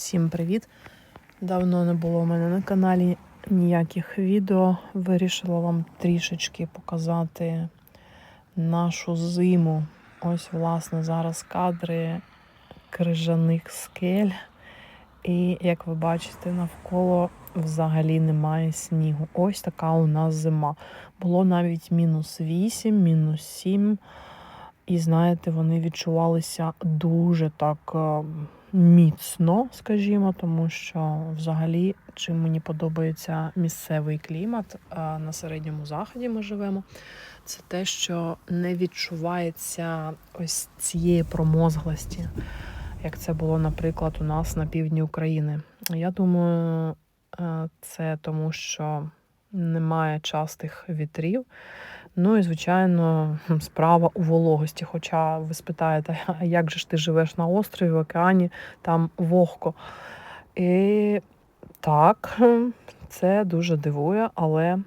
Всім привіт! Давно не було у мене на каналі ніяких відео. Вирішила вам трішечки показати нашу зиму. Ось, власне, зараз кадри крижаних скель. І як ви бачите, навколо взагалі немає снігу. Ось така у нас зима. Було навіть мінус 8, мінус 7. І знаєте, вони відчувалися дуже так е, міцно, скажімо, тому що взагалі чим мені подобається місцевий клімат на середньому заході ми живемо, це те, що не відчувається ось цієї промозглості, як це було, наприклад, у нас на півдні України. Я думаю, е, це тому, що немає частих вітрів. Ну і, звичайно, справа у вологості. Хоча ви спитаєте, як же ж ти живеш на острові, в океані, там вогко. І так, це дуже дивує, але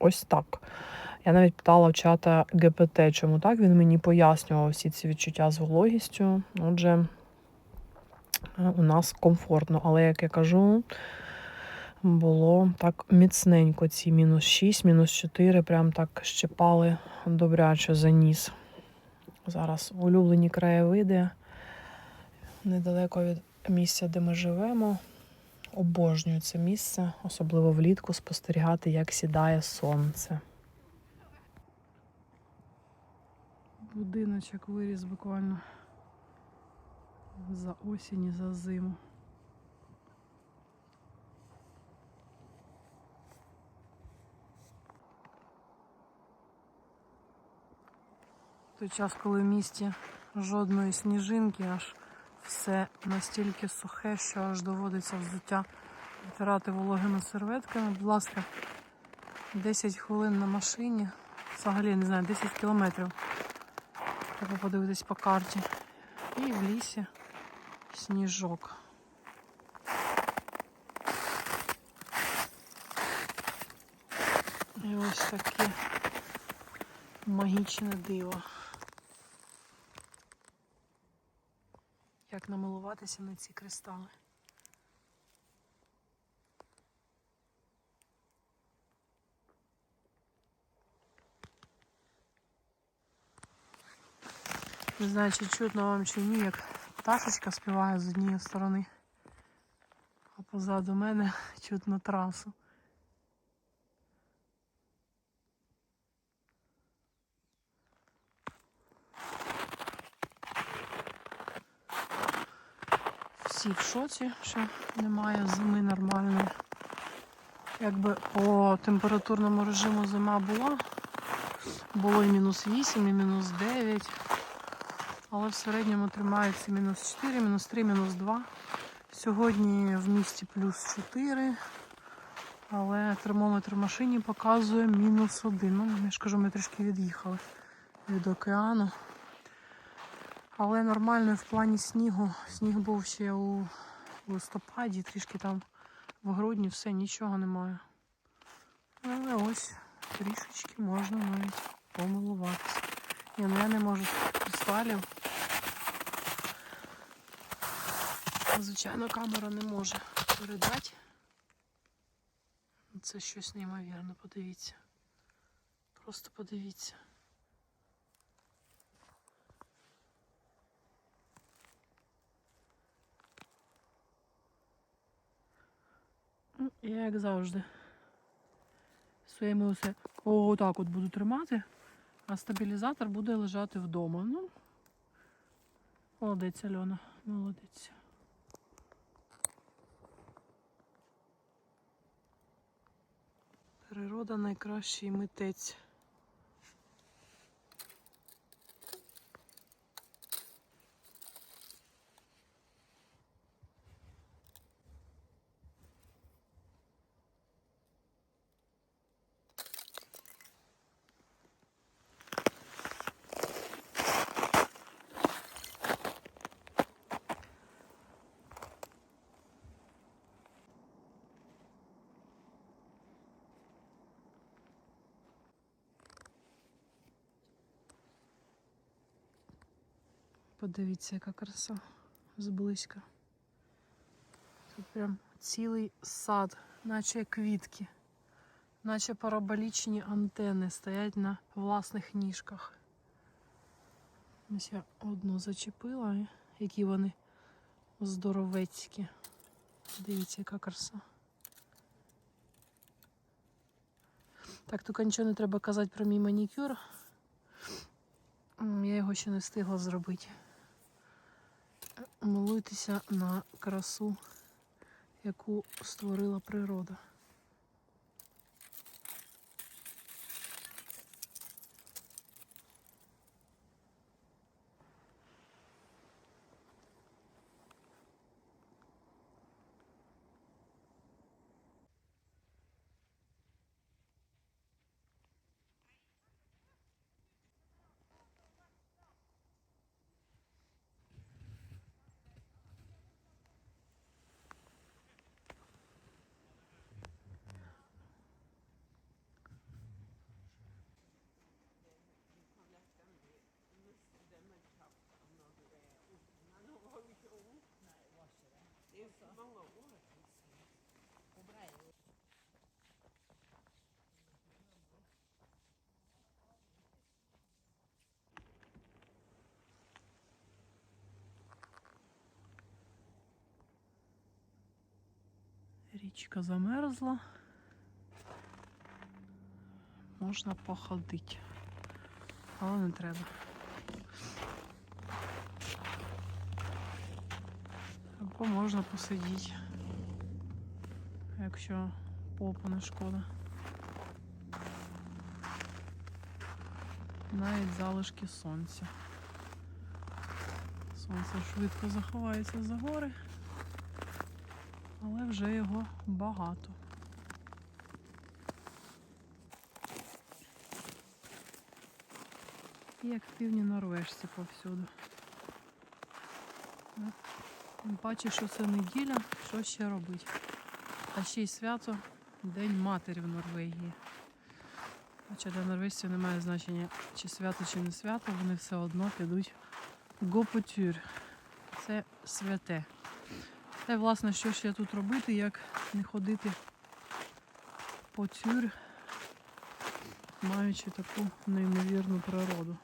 ось так. Я навіть питала в чата ГПТ, чому так. Він мені пояснював всі ці відчуття з вологістю. Отже, у нас комфортно. Але, як я кажу, було так міцненько. Ці мінус 6, мінус 4, прям так щепали добряче за ніс. Зараз улюблені краєвиди недалеко від місця, де ми живемо. Обожнюю це місце, особливо влітку спостерігати, як сідає сонце. Будиночок виріс буквально за осінь і за зиму. Той час, коли в місті жодної сніжинки, аж все настільки сухе, що аж доводиться взуття витирати вологими серветками. Будь ласка, 10 хвилин на машині. Взагалі, не знаю, 10 кілометрів. Треба подивитись по карті. І в лісі сніжок. І ось таке магічне диво. Як намилуватися на ці кристали. Не знаю, чи чутно вам чи ні, як пташечка співає з однієї сторони, а позаду мене чутно трасу. Всі в шоці, що немає зими нормальної. Якби по температурному режиму зима була, було і мінус 8, і мінус 9, але в середньому тримається мінус 4, мінус 3, мінус 2. Сьогодні в місті плюс 4, але термометр в машині показує мінус 1. Ну, я ж кажу, ми трішки від'їхали від океану. Але нормально в плані снігу. Сніг був ще у листопаді, трішки там в грудні, все, нічого немає. Але ось трішечки можна навіть помилуватися. Ні, ну я не можу кристалів. Звичайно, камера не може передати. Це щось неймовірне, подивіться. Просто подивіться. Я як завжди. Своїми усе отак от буду тримати, а стабілізатор буде лежати вдома. Ну, молодець Альона, молодець. Природа найкращий митець. Подивіться, яка краса зблизька. Тут прям цілий сад, наче квітки, наче параболічні антени стоять на власних ніжках. Ось я одну зачепила, які вони здоровецькі. Дивіться, яка краса. Так, тільки нічого не треба казати про мій манікюр. Я його ще не встигла зробити. Милуйтеся на красу, яку створила природа. Річка замерзла. Можна походити, але не треба. Або можна посидіти, якщо попу не шкода. Навіть залишки сонця. Сонце швидко заховається за гори, але вже його багато. І активні норвежці повсюду. Тим паче, що це неділя, що ще робити. А ще й свято День матері в Норвегії. Хоча для норвежців немає значення, чи свято, чи не свято, вони все одно підуть гопотюр. Це святе. Та й власне, що ще тут робити, як не ходити по тюр, маючи таку неймовірну природу.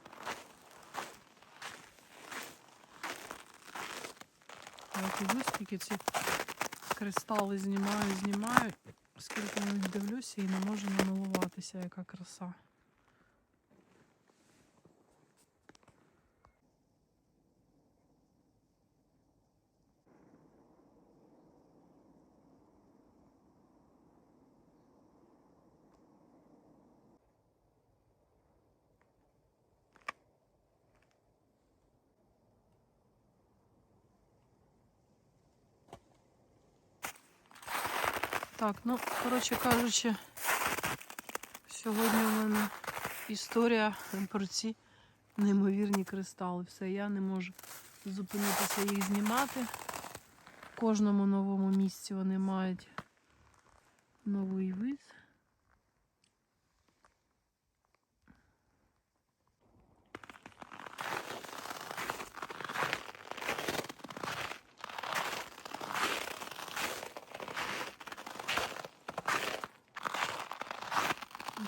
Я дивлюсь, скільки ці кристали знімаю, знімаю, скільки на них дивлюся і не можу намилуватися, яка краса. Так, ну, коротше кажучи, сьогодні у мене історія про ці неймовірні кристали. Все, я не можу зупинитися їх знімати. В кожному новому місці вони мають новий вид.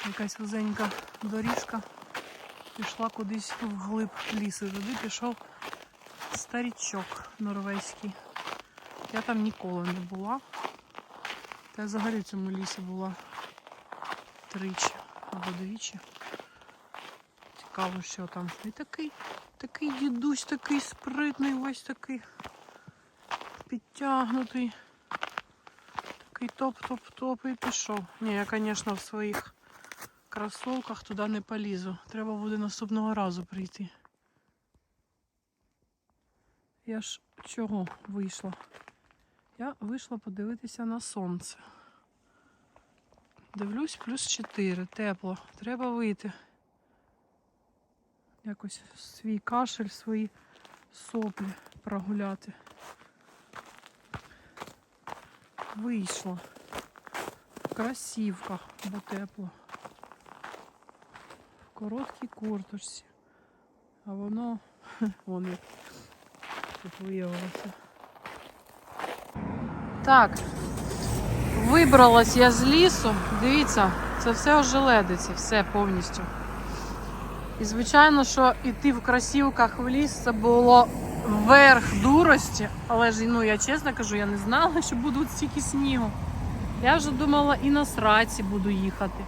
Якась вузенька доріжка пішла кудись вглиб лісу. Туди пішов старічок норвезький. Я там ніколи не була. Та я взагалі в цьому лісі була тричі або двічі. Цікаво, що там. І такий, такий дідусь, такий спритний, ось такий підтягнутий. Такий топ-топ-топ і пішов. Ні, я, звісно, в своїх кросовках туди не полізу. Треба буде наступного разу прийти. Я ж чого вийшла? Я вийшла подивитися на сонце. Дивлюсь, плюс 4, тепло. Треба вийти. Якось свій кашель, свої соплі прогуляти. Вийшла. В красівках, бо тепло. Короткій курточці. А воно вон як тут виявилося. Так. Вибралась я з лісу. Дивіться, це все ожеледиці, все повністю. І звичайно, що йти в кросівках в ліс це було верх дурості, але ж ну я чесно кажу, я не знала, що буде стільки снігу. Я вже думала і на сраці буду їхати.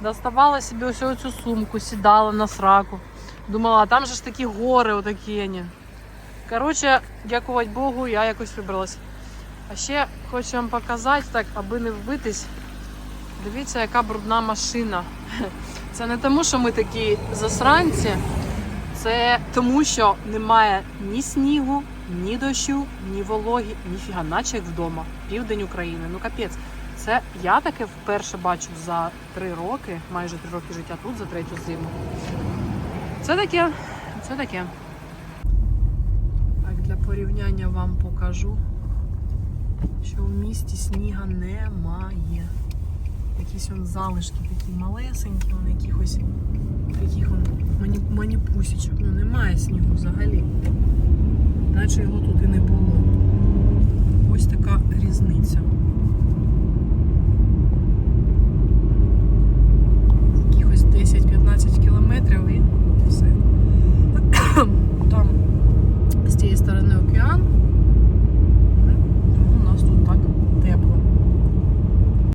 Доставала собі ось цю сумку, сідала на сраку. Думала, а там же ж такі гори отакі. ні. Коротше, дякувати Богу, я якось вибралась. А ще хочу вам показати, так, аби не вбитись. Дивіться, яка брудна машина. Це не тому, що ми такі засранці, це тому, що немає ні снігу, ні дощу, ні вологі, ніфіга, наче як вдома. Південь України. Ну капець. Це я таке вперше бачу за три роки, майже три роки життя тут, за третю зиму. Це таке, це таке. Так, для порівняння вам покажу, що в місті сніга немає. Якісь он залишки такі малесенькі, он якихось таких мані, маніпусічок. Ну немає снігу взагалі. Наче його тут і не було. Ось така різниця.